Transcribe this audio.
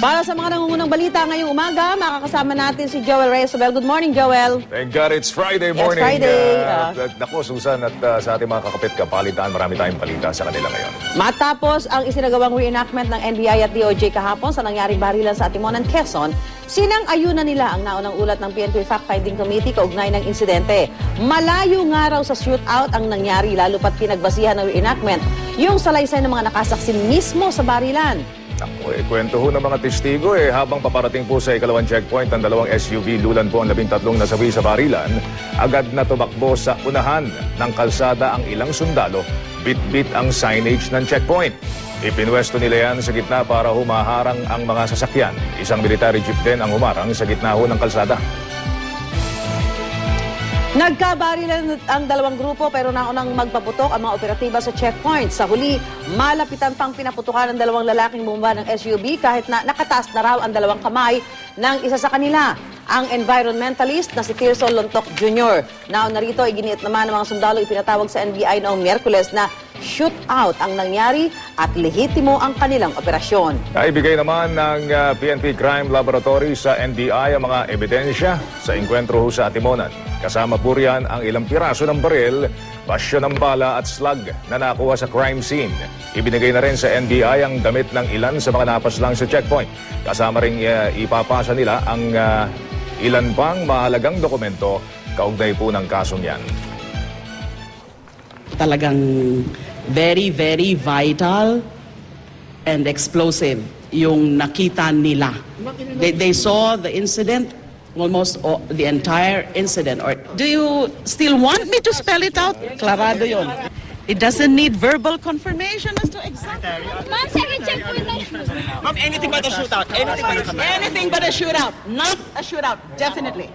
Para sa mga nangungunang balita ngayong umaga, makakasama natin si Joel Reyes. Well, good morning, Joel. Thank God it's Friday Yes, morning. Friday. Uh, Ah. Nako, Susan, at uh, sa ating mga kakapit kapalitan, marami tayong balita sa kanila ngayon. Matapos ang isinagawang reenactment ng NBI at DOJ kahapon sa nangyaring barilan sa Atimonan, Quezon, sinang-ayunan nila ang naunang ulat ng PNP Fact-Finding Committee kaugnay ng insidente. Malayo nga raw sa shootout ang nangyari lalo pat pinagbasihan ng reenactment yung salaysay ng mga nakasaksi mismo sa barilan. Naku, eh, kwento ho ng mga testigo eh, habang paparating po sa ikalawang checkpoint ang dalawang SUV lulan po ang labing nasawi sa barilan, agad na tumakbo sa unahan ng kalsada ang ilang sundalo, bit-bit ang signage ng checkpoint. Ipinwesto nila yan sa gitna para humaharang ang mga sasakyan. Isang military jeep din ang humarang sa gitna ho ng kalsada. Nagkabarilan ang dalawang grupo pero naunang magpaputok ang mga operatiba sa checkpoint. Sa huli, malapitan pang pinaputukan ng dalawang lalaking bumba ng SUV kahit na nakataas na raw ang dalawang kamay ng isa sa kanila. Ang environmentalist na si Tirso Lontok Jr. Naon narito, iginiit naman ng mga sundalo ipinatawag sa NBI noong Miyerkules na shootout ang nangyari at lehitimo ang kanilang operasyon. Naibigay naman ng uh, PNP Crime Laboratory sa NBI ang mga ebidensya sa engkwentro ho sa Atimonan. Kasama po riyan ang ilang piraso ng baril, basyo ng bala at slug na nakuha sa crime scene. Ibinigay na rin sa NBI ang damit ng ilan sa mga napaslang sa checkpoint. Kasama rin uh, ipapasa nila ang uh, ilan pang mahalagang dokumento kaugnay po ng kasong yan. talagang very, very vital and explosive yung nakita nila. They, they saw the incident, almost o- the entire incident. Or do you still want me to spell it out? Clarado yon. It doesn't need verbal confirmation as to exactly. Ma'am, second check po. Ma'am, anything but a shootout. Anything but a shootout. Anything but a shootout, not a shootout, definitely.